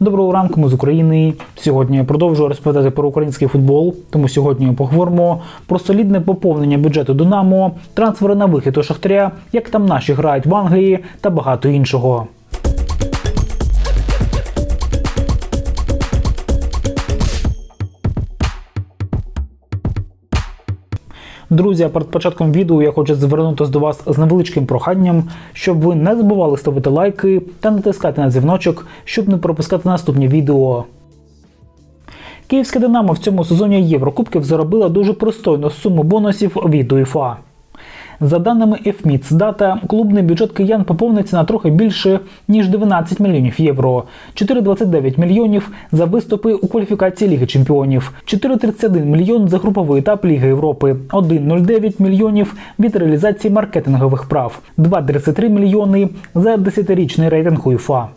Доброго ранку, ми з України. Сьогодні я продовжую розповідати про український футбол. Тому сьогодні поговоримо про солідне поповнення бюджету Динамо, трансфери на вихід у Шахтаря, як там наші грають в Англії та багато іншого. Друзі, а перед початком відео я хочу звернутися до вас з невеличким проханням, щоб ви не забували ставити лайки та натискати на дзвіночок, щоб не пропускати наступні відео. Київське Динамо в цьому сезоні Єврокубків заробила дуже пристойну суму бонусів від УЄФА. За даними Дата, клубний бюджет киян поповниться на трохи більше ніж 12 мільйонів євро, 4,29 мільйонів за виступи у кваліфікації Ліги Чемпіонів, 4,31 мільйон за груповий етап Ліги Європи, 1,09 мільйонів від реалізації маркетингових прав, 2,33 мільйони за 10-річний рейтинг УЄФА.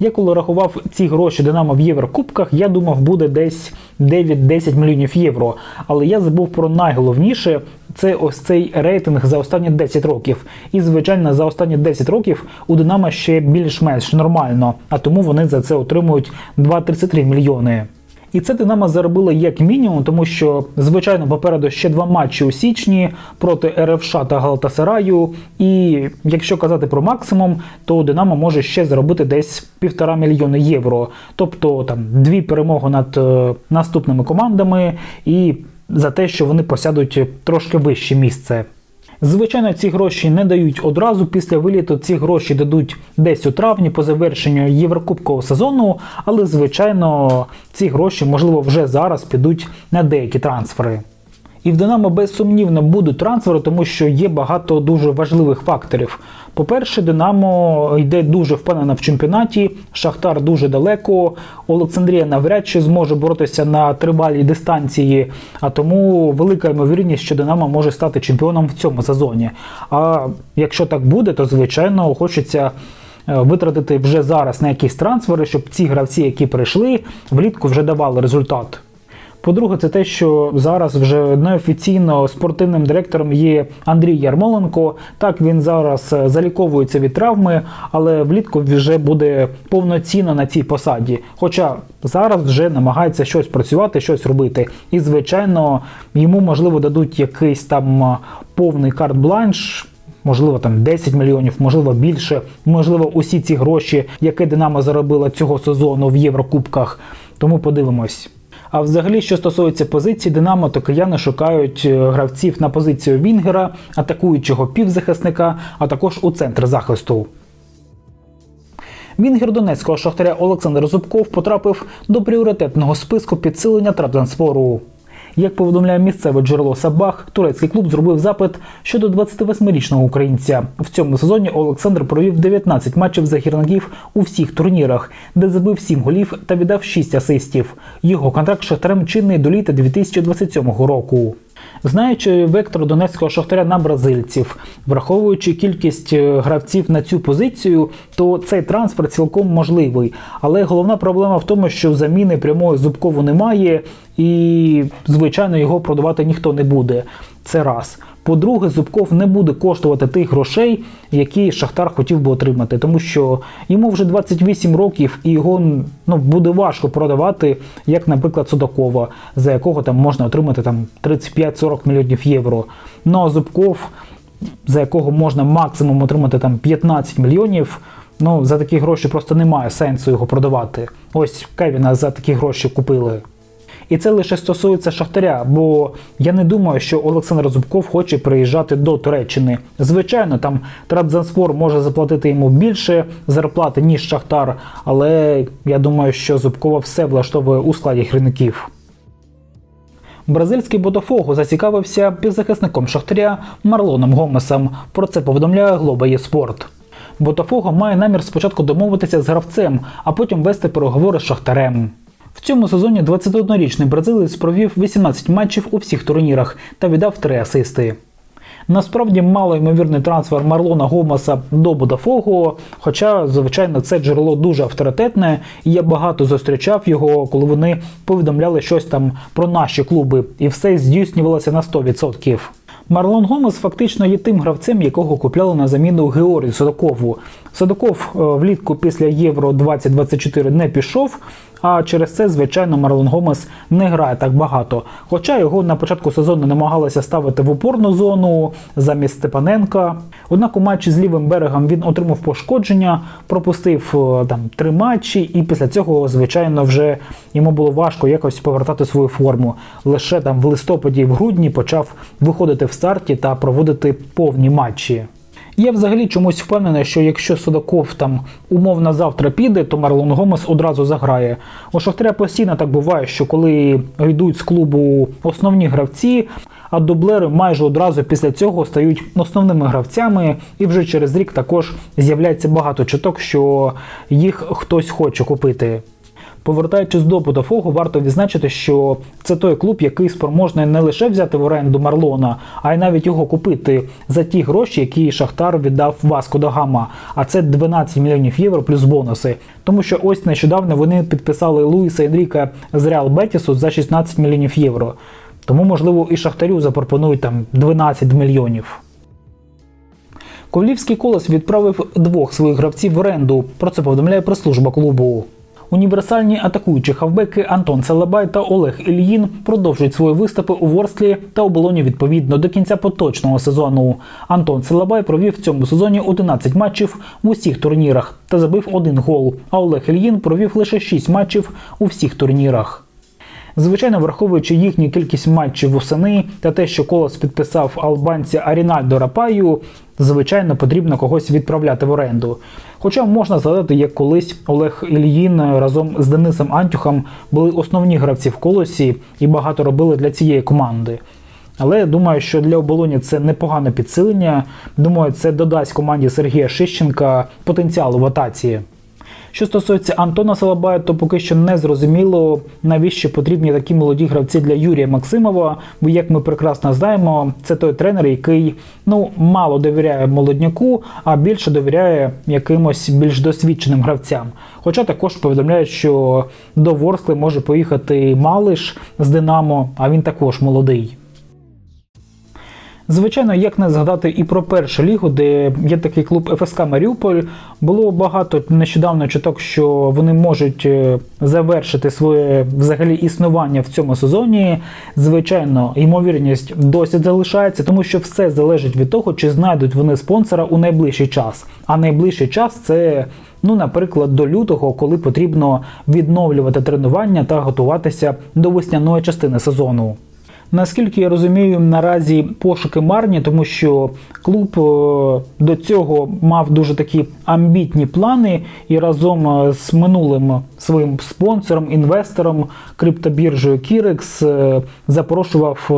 Я коли рахував ці гроші Динамо в Єврокубках, я думав, буде десь 9-10 мільйонів євро. Але я забув про найголовніше це ось цей рейтинг за останні 10 років. І, звичайно, за останні 10 років у Динамо ще більш-менш нормально, а тому вони за це отримують 2-33 мільйони. І це Динамо заробило як мінімум, тому що звичайно попереду ще два матчі у січні проти РФШ та Галтасараю. І якщо казати про максимум, то Динамо може ще заробити десь півтора мільйони євро. Тобто там дві перемоги над е, наступними командами, і за те, що вони посядуть трошки вище місце. Звичайно, ці гроші не дають одразу після виліту. Ці гроші дадуть десь у травні по завершенню єврокубкового сезону. Але звичайно, ці гроші можливо вже зараз підуть на деякі трансфери. І в Динамо безсумнівно будуть трансфери, тому що є багато дуже важливих факторів. По-перше, Динамо йде дуже впевнено в чемпіонаті, Шахтар дуже далеко, Олександрія навряд чи зможе боротися на тривалій дистанції, а тому велика ймовірність, що Динамо може стати чемпіоном в цьому сезоні. А якщо так буде, то звичайно хочеться. е, Витратити вже зараз на якісь трансфери, щоб ці гравці, які прийшли, влітку вже давали результат. По-друге, це те, що зараз вже неофіційно спортивним директором є Андрій Ярмоленко. Так він зараз е, заліковується від травми, але влітку вже буде повноцінно на цій посаді. Хоча зараз вже намагається щось працювати, щось робити. І, звичайно, йому можливо дадуть якийсь там е, повний карт-бланш. Можливо, там 10 мільйонів, можливо, більше. Можливо, усі ці гроші, які Динамо заробила цього сезону в Єврокубках. Тому подивимось. А взагалі, що стосується позиції Динамо, то кияни шукають е, гравців на позицію Вінгера, атакуючого півзахисника, а також у центр захисту. Вінгер Донецького шахтаря Олександр Зубков потрапив до пріоритетного списку підсилення Трабзанспору. Як повідомляє місцеве джерело Сабах, турецький клуб зробив запит щодо 28-річного українця. В цьому сезоні Олександр провів 19 матчів за гірників у всіх турнірах, де забив 7 голів та віддав 6 асистів. Його контракт з шахтарем чинний до літа 2027 року. Знаючи вектор донецького шахтаря на бразильців, враховуючи кількість е, гравців на цю позицію, то цей трансфер цілком можливий. Але головна проблема в тому, що заміни прямої зубкову немає, і звичайно його продавати ніхто не буде. Це раз. По-друге, Зубков не буде коштувати тих грошей, які Шахтар хотів би отримати, тому що йому вже 28 років, і його ну, буде важко продавати, як, наприклад, Судакова, за якого там можна отримати там 35-40 мільйонів євро. Ну а Зубков, за якого можна максимум отримати там 15 мільйонів. Ну, за такі гроші просто немає сенсу його продавати. Ось Кевіна за такі гроші купили. І це лише стосується Шахтаря, бо я не думаю, що Олександр Зубков хоче приїжджати до Туреччини. Звичайно, там Трабзанспор може заплатити йому більше зарплати, ніж Шахтар, але я думаю, що Зубкова все влаштовує у складі гірників. Бразильський Ботафого зацікавився півзахисником Шахтаря Марлоном Гомесом. Про це повідомляє Глоба Єспорт. Ботафого має намір спочатку домовитися з гравцем, а потім вести переговори з Шахтарем. В цьому сезоні 21-річний бразилець провів 18 матчів у всіх турнірах та віддав 3 асисти. Насправді мало ймовірний трансфер Марлона Гомеса до Бодафого, хоча, звичайно, це джерело дуже авторитетне, і я багато зустрічав його, коли вони повідомляли щось там про наші клуби, і все здійснювалося на 100%. Марлон Гомес фактично є тим гравцем, якого купляли на заміну Георгію Судакову. Садоков е, влітку після Євро 2024 не пішов. А через це, звичайно, Марлон Гомес не грає так багато. Хоча його на початку сезону намагалися ставити в опорну зону замість Степаненка. Однак у матчі з лівим берегом він отримав пошкодження, пропустив е, там три матчі, і після цього, звичайно, вже йому було важко якось повертати свою форму. Лише там в листопаді і в грудні почав виходити в старті та проводити повні матчі. Я взагалі чомусь впевнений, що якщо Судаков там умовно завтра піде, то Марлон Гомес одразу заграє. У Шахтаря постійно так буває, що коли йдуть з клубу основні гравці, а дублери майже одразу після цього стають основними гравцями, і вже через рік також з'являється багато чуток, що їх хтось хоче купити. Повертаючись до Ботафогу, варто відзначити, що це той клуб, який спроможний не лише взяти в оренду Марлона, а й навіть його купити за ті гроші, які Шахтар віддав Васко до Гама. А це 12 мільйонів євро плюс бонуси. Тому що ось нещодавно вони підписали Луїса Енріка з Реал Бетісу за 16 мільйонів євро. Тому, можливо, і Шахтарю запропонують там 12 мільйонів. Ковлівський колос відправив двох своїх гравців в оренду. Про це повідомляє прес-служба клубу. Універсальні атакуючі хавбеки Антон Целебай та Олег Ільїн продовжують свої виступи у Ворсклі та оболоні відповідно до кінця поточного сезону. Антон Целебай провів в цьому сезоні 11 матчів в усіх турнірах та забив один гол. А Олег Ільїн провів лише 6 матчів у всіх турнірах. Звичайно, враховуючи їхню кількість матчів восени та те, що колос підписав албанця Арінальдо Рапаю, звичайно, потрібно когось відправляти в оренду. Хоча можна згадати, як колись Олег Ільїн разом з Денисом Антюхом були основні гравці в колосі і багато робили для цієї команди. Але я думаю, що для оболоні це непогане підсилення. Думаю, це додасть команді Сергія Шищенка потенціалу в атаці. Що стосується Антона Салабая, то поки що не зрозуміло, навіщо потрібні такі молоді гравці для Юрія Максимова. Бо, як ми прекрасно знаємо, це той тренер, який ну мало довіряє молодняку, а більше довіряє якимось більш досвідченим гравцям. Хоча також повідомляють, що до Ворскли може поїхати Малиш з Динамо, а він також молодий. Звичайно, як не згадати і про першу лігу, де є такий клуб ФСК Маріуполь. Було багато нещодавно чуток, що вони можуть е, завершити своє взагалі існування в цьому сезоні. Звичайно, ймовірність досі залишається, тому що все залежить від того, чи знайдуть вони спонсора у найближчий час. А найближчий час це. Ну, наприклад, до лютого, коли потрібно відновлювати тренування та готуватися до весняної частини сезону. Наскільки я розумію, наразі пошуки марні, тому що клуб е, до цього мав дуже такі амбітні плани і разом е, з минулим своїм спонсором, інвестором криптобіржею Kirex е, запрошував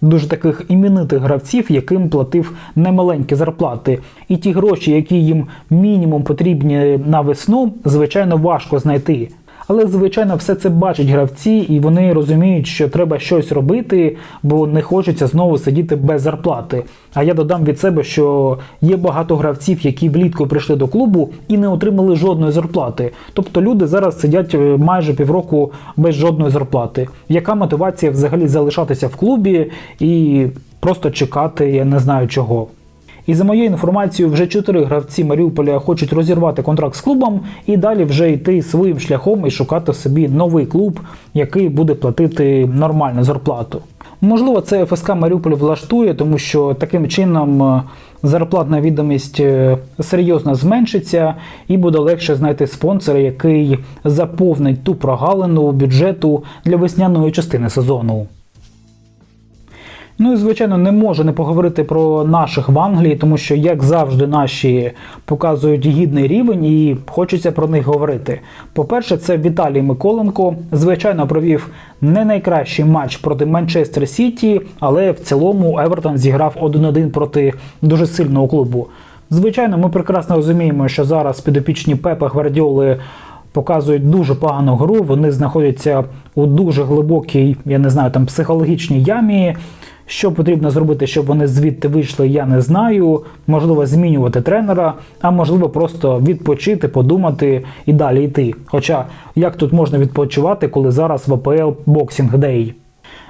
дуже таких іменитих гравців, яким платив немаленькі зарплати. І ті гроші, які їм мінімум потрібні на весну, звичайно важко знайти. Але, звичайно, все це бачать гравці, і вони розуміють, що треба щось робити, бо не хочеться знову сидіти без зарплати. А я додам від себе, що є багато гравців, які влітку прийшли до клубу і не отримали жодної зарплати. Тобто люди зараз сидять е, майже півроку без жодної зарплати. Яка мотивація взагалі залишатися в клубі і просто чекати, я не знаю чого. І за моєю інформацією, вже чотири гравці Маріуполя хочуть розірвати контракт з клубом і далі вже йти своїм шляхом і шукати собі новий клуб, який буде платити нормальну зарплату. Можливо, це ФСК Маріуполь влаштує, тому що таким чином е, зарплатна відомість е, серйозно зменшиться, і буде легше знайти спонсора, який заповнить ту прогалину бюджету для весняної частини сезону. Ну і звичайно не можу не поговорити про наших в Англії, тому що, як завжди, наші показують гідний рівень і хочеться про них говорити. По-перше, це Віталій Миколенко. Звичайно, провів не найкращий матч проти Манчестер Сіті, але в цілому Евертон зіграв 1-1 проти дуже сильного клубу. Звичайно, ми прекрасно розуміємо, що зараз підопічні Пепа Гвардіоли показують дуже погану гру. Вони знаходяться у дуже глибокій, я не знаю, там психологічній ямі. Що потрібно зробити, щоб вони звідти вийшли, я не знаю. Можливо, змінювати тренера, а можливо, просто відпочити, подумати і далі йти. Хоча як тут можна відпочивати, коли зараз в АПЛ Boxing Day?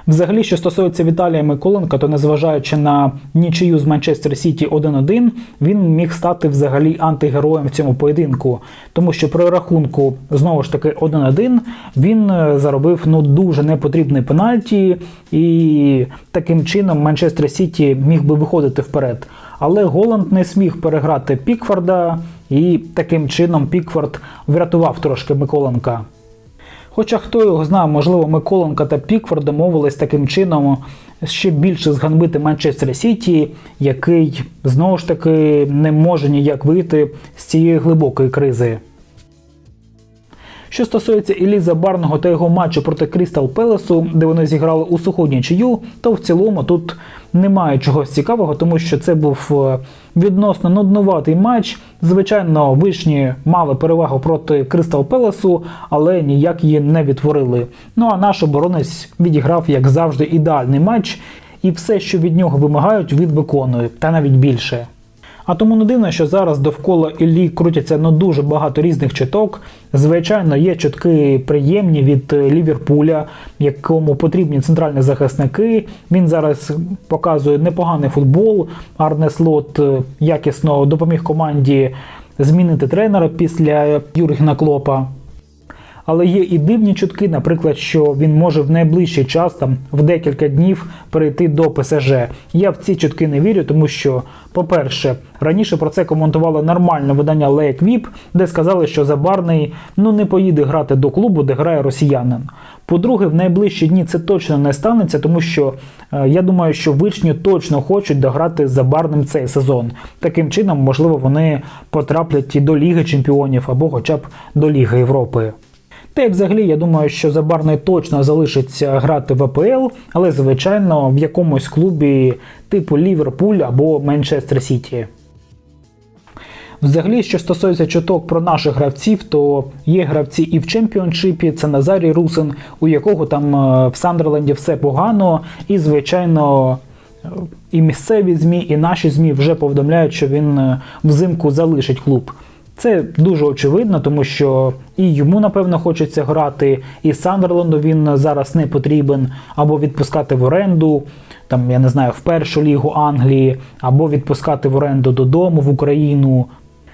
Взагалі, що стосується Віталія Миколенка, то незважаючи на нічию з Манчестер Сіті 1-1, він міг стати взагалі антигероєм в цьому поєдинку, тому що при рахунку знову ж таки 1-1 він е, заробив ну дуже непотрібний пенальті, і таким чином Манчестер Сіті міг би виходити вперед. Але Голланд не сміг переграти Пікфорда, і таким чином Пікфорд врятував трошки Миколенка. Хоча хто його знав, можливо, Миколенка та Пікфорд домовились таким чином ще більше зганбити Манчестер Сіті, який знову ж таки не може ніяк вийти з цієї глибокої кризи. Що стосується Еліза Барного та його матчу проти Крістал Пелесу, де вони зіграли у суху то в цілому тут немає чогось цікавого, тому що це був е, відносно нуднуватий матч. Звичайно, вишні мали перевагу проти Кристал Пелесу, але ніяк її не відтворили. Ну а наш оборонець відіграв, як завжди, ідеальний матч, і все, що від нього вимагають, він виконує, та навіть більше. А тому не дивно, що зараз довкола Іллі крутяться ну, дуже багато різних чуток. Звичайно, є чутки приємні від е, Ліверпуля, якому потрібні центральні захисники. Він зараз показує непоганий футбол. Арне Слот е, якісно допоміг команді змінити тренера після Юргена Клопа. Але є і дивні чутки, наприклад, що він може в найближчий час, там в декілька днів, перейти до ПСЖ. Я в ці чутки не вірю, тому що, по-перше, раніше про це коментувало нормальне видання Лейк Віп, де сказали, що Забарний ну не поїде грати до клубу, де грає росіянин. По-друге, в найближчі дні це точно не станеться, тому що е, я думаю, що вишні точно хочуть дограти з Забарним цей сезон. Таким чином, можливо, вони потраплять і до Ліги Чемпіонів або хоча б до Ліги Європи. Та й взагалі, я думаю, що Забарний точно залишиться грати в АПЛ, але, звичайно, в якомусь клубі типу Ліверпуль або Манчестер Сіті. Взагалі, що стосується чуток про наших гравців, то є гравці і в чемпіоншипі, це Назарій Русин, у якого там е, в Сандерленді все погано, і, звичайно, і місцеві ЗМІ, і наші ЗМІ вже повідомляють, що він е, взимку залишить клуб. Це дуже очевидно, тому що і йому, напевно, хочеться грати, і Сандерленду він зараз не потрібен, або відпускати в оренду, там, я не знаю, в першу лігу Англії, або відпускати в оренду додому в Україну.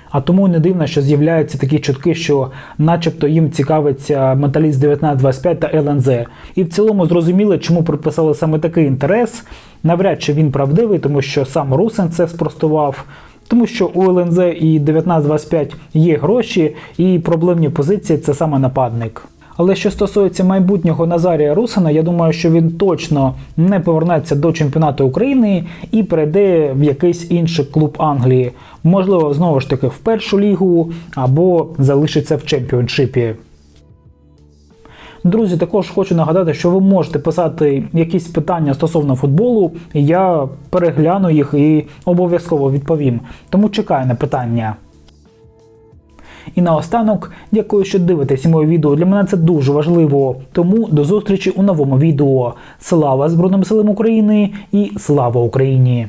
А тому не дивно, що з'являються такі чутки, що начебто їм цікавиться металіст 1925 та ЛНЗ. І в цілому зрозуміло, чому приписали саме такий інтерес. Навряд чи він правдивий, тому що сам Русин це спростував. Тому що у ЛНЗ і 1925 є гроші, і проблемні позиції це саме нападник. Але що стосується майбутнього Назарія Русина, я думаю, що він точно не повернеться до чемпіонату України і перейде в якийсь інший клуб Англії. Можливо, знову ж таки в першу лігу або залишиться в чемпіоншипі. Друзі, також хочу нагадати, що ви можете писати якісь питання стосовно футболу, я перегляну їх і обов'язково відповім. Тому чекаю на питання. І наостанок, дякую, що дивитесь моє відео. Для мене це дуже важливо. Тому до зустрічі у новому відео. Слава Збройним силам України і слава Україні!